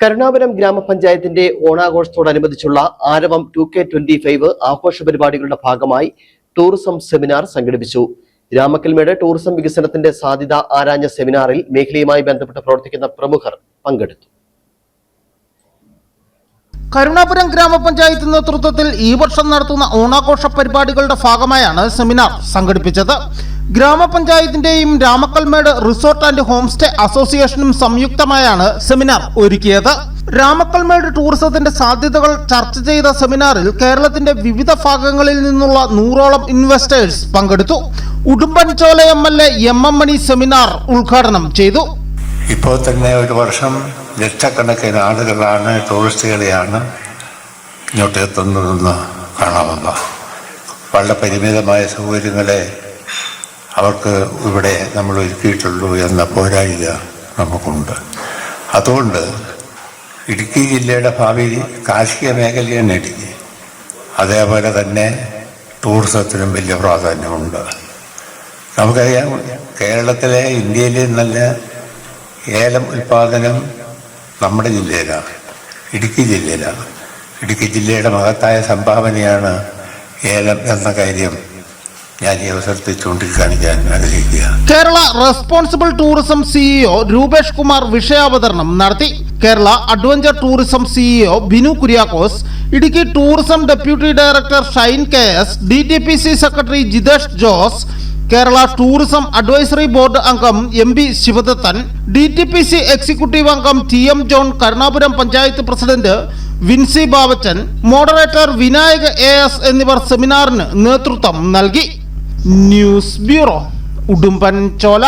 കരുണാപുരം ഗ്രാമപഞ്ചായത്തിന്റെ ഓണാഘോഷത്തോടനുബന്ധിച്ചുള്ള ആരവം to K twenty five ആഘോഷ പരിപാടികളുടെ ഭാഗമായി ടൂറിസം സെമിനാർ സംഘടിപ്പിച്ചു. രാമക്കൽമേട് ടൂറിസം വികസനത്തിന്റെ സാധ്യത ആരാഞ്ഞ സെമിനാറിൽ മേഖലയുമായി ബന്ധപ്പെട്ട് പ്രവർത്തിക്കുന്ന പ്രമുഖർ പങ്കെടുത്തു. കരുണാപുരം ഗ്രാമപഞ്ചായത്ത് നേതൃത്വത്തിൽ ഈ വർഷം നടത്തുന്ന ഓണാഘോഷ പരിപാടികളുടെ ഭാഗമായാണ് സെമിനാർ സംഘടിപ്പിച്ചത്. ഗ്രാമപഞ്ചായത്തിന്റെയും രാമക്കൽമേട് റിസോർട്ട് ആൻഡ് ഹോംസ്റ്റേ അസോസിയേഷനും സംയുക്തമായാണ് സെമിനാർ ഒരുക്കിയത്. രാമക്കൽമേട് ടൂറിസത്തിന്റെ സാധ്യതകൾ ചർച്ച ചെയ്ത സെമിനാറിൽ കേരളത്തിന്റെ വിവിധ ഭാഗങ്ങളിൽ നിന്നുള്ള നൂറോളം ഇൻവെസ്റ്റേഴ്സ് പങ്കെടുത്തു. Udumbanchola M L A M M Mani seminar ഉദ്ഘാടനം ചെയ്തു. ഇപ്പോൾ തന്നെ ഒരു വർഷം ലക്ഷക്കണക്കിന് ആളുകളാണ് ടൂറിസ്റ്റുകളെയാണ് ഇങ്ങോട്ട് എത്തുന്നതെന്ന് കാണാവുന്ന വളരെ പരിമിതമായ സൗകര്യങ്ങളെ അവർക്ക് ഇവിടെ നമ്മൾ ഒരുക്കിയിട്ടുള്ളൂ എന്ന പോരായിക നമുക്കുണ്ട്. അതുകൊണ്ട് ഇടുക്കി ജില്ലയുടെ ഭാവി കാർഷിക മേഖലയാണ് ഇടുക്കി. അതേപോലെ തന്നെ ടൂറിസത്തിനും വലിയ പ്രാധാന്യമുണ്ട്. നമുക്കറിയാം കേരളത്തിലെ ഇന്ത്യയിലെ നല്ല ഏലം ഉൽപാദനം നമ്മുടെ ജില്ലയിലാണ് ഇടുക്കി ജില്ലയിലാണ്. ഇടുക്കി ജില്ലയുടെ മഹത്തായ സംഭാവനയാണ് ഏലം എന്ന കാര്യം ഞാൻ ഈ അവസരത്തിൽ Kerala responsible tourism CEO Rupesh Kumar വിഷയാവതരണം നടത്തി. Kerala adventure tourism CEO Binu Kuriakose Idukki tourism deputy director Shine K S D T P C secretary Jitesh Jose Kerala tourism advisory board അംഗം M B Sivadathan D T P C executive അംഗം T M John Karunapuram panchayat president Vincy Bavachan moderator Vinayaka A S എന്നിവർ സെമിനാറിന് നേതൃത്വം നൽകി. News bureau ഉടുമ്പൻ ചോല